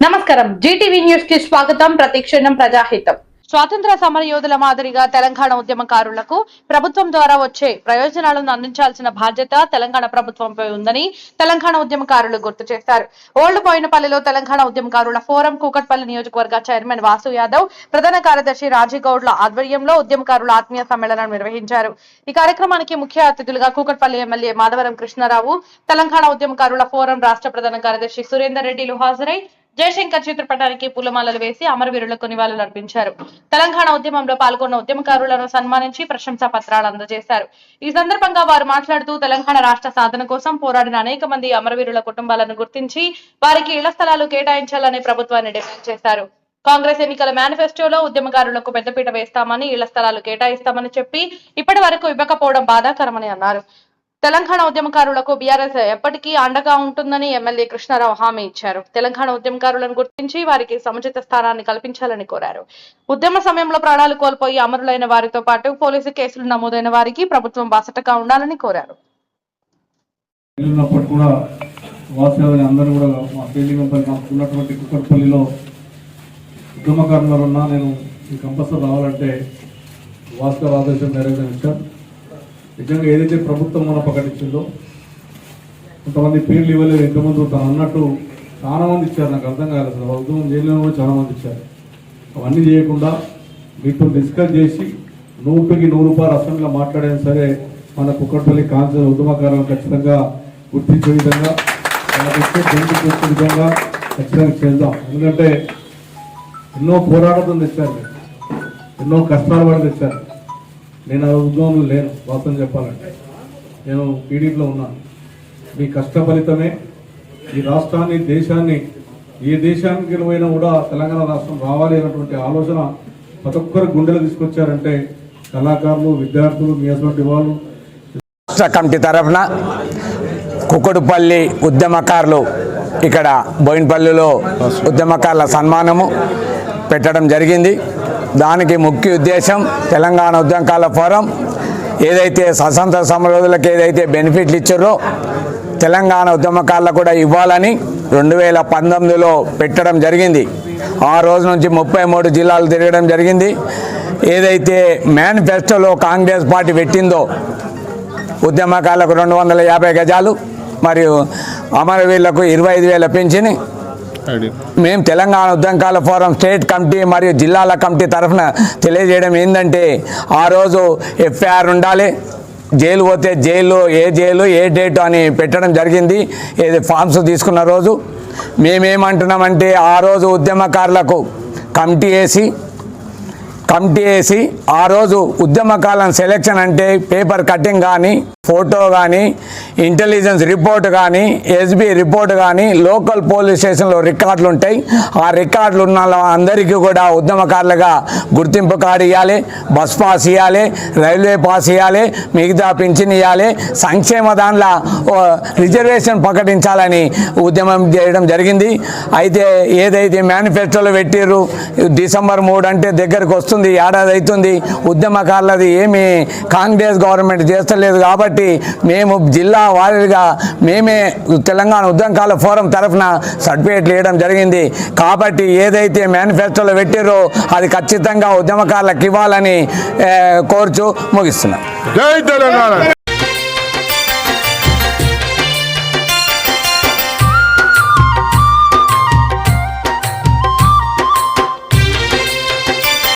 నమస్కారం. జీటీవీ న్యూస్కి స్వాగతం. ప్రతిక్షణం ప్రజాహితం. స్వాతంత్ర సమర యోధుల మాదిరిగా తెలంగాణ ఉద్యమకారులకు ప్రభుత్వం ద్వారా వచ్చే ప్రయోజనాలను అందించాల్సిన బాధ్యత తెలంగాణ ప్రభుత్వంపై ఉందని తెలంగాణ ఉద్యమకారులు గుర్తు చేశారు. ఓల్డ్ పోయినపల్లిలో తెలంగాణ ఉద్యమకారుల ఫోరం కూకట్పల్లి నియోజకవర్గ చైర్మన్ వాసు యాదవ్ ప్రధాన కార్యదర్శి రాజీగౌడ్ల ఆధ్వర్యంలో ఉద్యమకారుల ఆత్మీయ సమ్మేళనం నిర్వహించారు. ఈ కార్యక్రమానికి ముఖ్య అతిథులుగా కూకట్పల్లి ఎమ్మెల్యే మాధవరం కృష్ణారావు తెలంగాణ ఉద్యమకారుల ఫోరం రాష్ట్ర ప్రధాన కార్యదర్శి సురేందర్ రెడ్డిలు హాజరై జయశంకర్ చిత్రపటానికి పూలమాలలు వేసి అమరవీరులకు నివాళులు అర్పించారు. తెలంగాణ ఉద్యమంలో పాల్గొన్న ఉద్యమకారులను సన్మానించి ప్రశంసా పత్రాలు అందజేశారు. ఈ సందర్భంగా వారు మాట్లాడుతూ తెలంగాణ రాష్ట్ర సాధన కోసం పోరాడిన అనేక మంది అమరవీరుల కుటుంబాలను గుర్తించి వారికి ఇళ్ళ స్థలాలు కేటాయించాలని ప్రభుత్వాన్ని డిమాండ్ చేశారు. కాంగ్రెస్ ఎన్నికల మేనిఫెస్టోలో ఉద్యమకారులకు పెద్దపీట వేస్తామని ఇళ్ళ స్థలాలు కేటాయిస్తామని చెప్పి ఇప్పటి వరకు ఇవ్వకపోవడం బాధాకరమని అన్నారు. తెలంగాణ ఉద్యమకారులకు బీఆర్ఎస్ ఎప్పటికీ అండగా ఉంటుందని ఎమ్మెల్యే కృష్ణారావు హామీ ఇచ్చారు. తెలంగాణ ఉద్యమకారులను గుర్తించి వారికి సముచిత స్థానాన్ని కల్పించాలని కోరారు. ఉద్యమ సమయంలో ప్రాణాలు కోల్పోయి అమరులైన వారితో పాటు పోలీసు కేసులు నమోదైన వారికి ప్రభుత్వం బాసటగా ఉండాలని కోరారు. ఉద్యమకారులు ఉన్నా నేను ఈ కంపల్సరీ రావాలంటే వాస్తవ ఆదేశం నెరవేర్చాం నిజంగా ఏదైతే ప్రభుత్వం మన ప్రకటించిందో కొంతమంది పేర్లు ఇవ్వలేదు ఎంతమంది తను అన్నట్టు చాలా మంది ఇచ్చారు. నాకు అర్థం కాలేదు ప్రభుత్వం వాళ్ళ చేయలేని కూడా చాలా మంది ఇచ్చారు. అవన్నీ చేయకుండా మీతో డిస్కస్ చేసి నూటికి నూరు రూపాయలు అసెంబ్లీలో మాట్లాడైనా సరే మన కుక్కట్పల్లి కాన్సర్ ఉద్యమకారులను ఖచ్చితంగా గుర్తించే విధంగా మనకు ఇచ్చే విధంగా ఖచ్చితంగా చేద్దాం. ఎందుకంటే ఎన్నో పోరాటం తెచ్చారు. ఎన్నో కష్టాలు పడి తెచ్చారు. నేను ఆ ఉద్యోగంలో లేను వాస్తవం చెప్పాలంటే. నేను టీడీపీలో ఉన్నాను. మీ కష్ట ఫలితమే ఈ రాష్ట్రాన్ని దేశాన్ని ఏ దేశానికి పోయినా కూడా తెలంగాణ రాష్ట్రం రావాలి అన్నటువంటి ఆలోచన ప్రతి ఒక్కరు గుండెలు తీసుకొచ్చారంటే కళాకారులు విద్యార్థులు మీ అటువంటి వాళ్ళు. రాష్ట్ర కమిటీ తరఫున కుక్కడుపల్లి ఉద్యమకారులు ఇక్కడ బోయినపల్లిలో ఉద్యమకారుల సన్మానము పెట్టడం జరిగింది. దానికి ముఖ్య ఉద్దేశం తెలంగాణ ఉద్యమకాల ఫోరం ఏదైతే స్వతంత్ర సమరోధులకు ఏదైతే బెనిఫిట్లు ఇచ్చారో తెలంగాణ ఉద్యమకాలకు కూడా ఇవ్వాలని రెండు వేల పంతొమ్మిదిలో పెట్టడం జరిగింది. ఆ రోజు నుంచి ముప్పై మూడు జిల్లాలు తిరగడం జరిగింది. ఏదైతే మేనిఫెస్టోలో కాంగ్రెస్ పార్టీ పెట్టిందో ఉద్యమకాలకు రెండు వందల యాభై గజాలు మరియు అమరవీరులకు ఇరవై ఐదు వేల పెంచిని మేము తెలంగాణ ఉద్యంకాల ఫోరం స్టేట్ కమిటీ మరియు జిల్లాల కమిటీ తరఫున తెలియజేయడం ఏంటంటే ఆ రోజు ఎఫ్ఐఆర్ ఉండాలి జైలు పోతే జైలు ఏ జైలు ఏ డేట్ అని పెట్టడం జరిగింది ఏది ఫామ్స్ తీసుకున్న రోజు. మేమేమంటున్నామంటే ఆ రోజు ఉద్యమకారులకు కమిటీ వేసి కమిటీ వేసి ఆ రోజు ఉద్యమకాలం సెలెక్షన్ అంటే పేపర్ కటింగ్ కానీ ఫోటో కానీ ఇంటెలిజెన్స్ రిపోర్ట్ కానీ ఎస్బీ రిపోర్ట్ కానీ లోకల్ పోలీస్ స్టేషన్లో రికార్డులు ఉంటాయి. ఆ రికార్డులు ఉన్న అందరికీ కూడా ఉద్యమకారులుగా గుర్తింపు కార్డు ఇవ్వాలి బస్ పాస్ ఇవ్వాలి రైల్వే పాస్ ఇవ్వాలి మిగతా పింఛన్ ఇవ్వాలి సంక్షేమ దానిలో ఓ రిజర్వేషన్ ప్రకటించాలని ఉద్యమం చేయడం జరిగింది. అయితే ఏదైతే మేనిఫెస్టోలో పెట్టిర్రు డిసెంబర్ మూడు అంటే దగ్గరకు వస్తుంది ఏడాది అవుతుంది ఉద్యమకారులది ఏమి కాంగ్రెస్ గవర్నమెంట్ చేస్తలేదు కాబట్టి మేము జిల్లా వారీగా మేమే తెలంగాణ ఉద్యమకాల ఫోరం తరఫున సర్టిఫికేట్లు ఇవ్వడం జరిగింది. కాబట్టి ఏదైతే మేనిఫెస్టోలో పెట్టారో అది ఖచ్చితంగా ఉద్యమకారులకు ఇవ్వాలని కోరుచు ముగిస్తున్నాం.